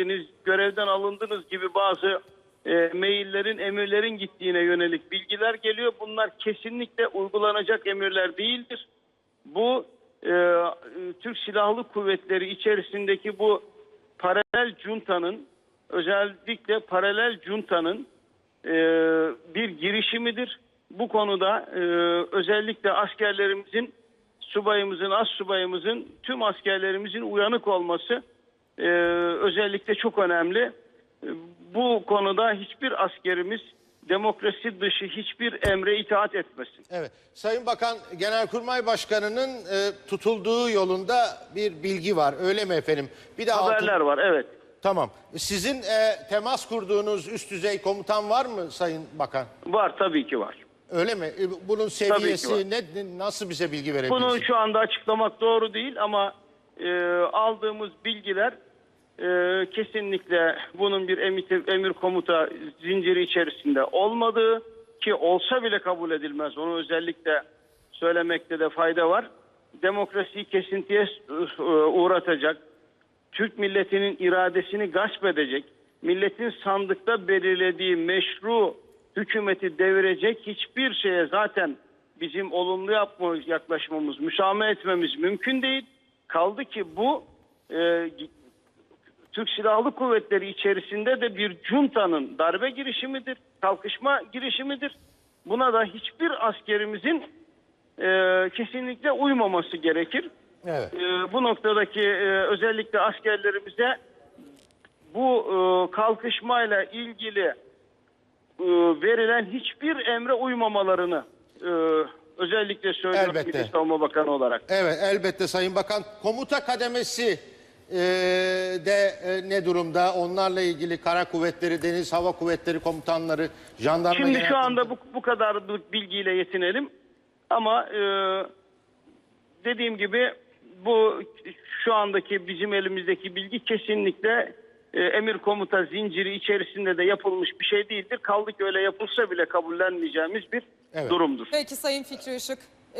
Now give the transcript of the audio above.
geldiniz, görevden alındınız gibi bazı e, maillerin, emirlerin gittiğine yönelik bilgiler geliyor. Bunlar kesinlikle uygulanacak emirler değildir. Bu e, Türk Silahlı Kuvvetleri içerisindeki bu paralel juntanın özellikle paralel juntanın e, bir girişimidir. Bu konuda e, özellikle askerlerimizin, subayımızın, as subayımızın, tüm askerlerimizin uyanık olması e, özellikle çok önemli. E, Bu konuda hiçbir askerimiz demokrasi dışı hiçbir emre itaat etmesin. Evet. Sayın Bakan, Genelkurmay Başkanı'nın e, tutulduğu yolunda bir bilgi var. Öyle mi efendim? Bir de altın- Haberler var, evet. Tamam. Sizin e, temas kurduğunuz üst düzey komutan var mı Sayın Bakan? Var tabii ki var. Öyle mi? E, Bunun seviyesi ne- nasıl bize bilgi verebilirsiniz? Bunu şu anda açıklamak doğru değil ama e, aldığımız bilgiler e, kesinlikle bunun bir emir, emir komuta zinciri içerisinde olmadığı ki olsa bile kabul edilmez. Onu özellikle söylemekte de fayda var. Demokrasiyi kesintiye e, uğratacak, Türk milletinin iradesini gasp edecek, milletin sandıkta belirlediği meşru hükümeti devirecek hiçbir şeye zaten bizim olumlu yapma, yaklaşmamız, müsamaha etmemiz mümkün değil. Kaldı ki bu e, Türk Silahlı Kuvvetleri içerisinde de bir juntanın darbe girişimidir, kalkışma girişimidir. Buna da hiçbir askerimizin e, kesinlikle uymaması gerekir. Evet. E, bu noktadaki e, özellikle askerlerimize bu e, kalkışmayla ilgili e, verilen hiçbir emre uymamalarını e, özellikle söylüyorum Elbette. Milli Savunma Bakanı olarak. Evet elbette Sayın Bakan. Komuta kademesi e, de e, ne durumda? Onlarla ilgili Kara Kuvvetleri, Deniz Hava Kuvvetleri komutanları, jandarma Şimdi genel şu anda bu, bu kadar bilgiyle yetinelim. Ama e, dediğim gibi bu şu andaki bizim elimizdeki bilgi kesinlikle e, emir komuta zinciri içerisinde de yapılmış bir şey değildir. Kaldı ki öyle yapılsa bile kabullenmeyeceğimiz bir Evet. durumdur. Peki Sayın Fikri Işık.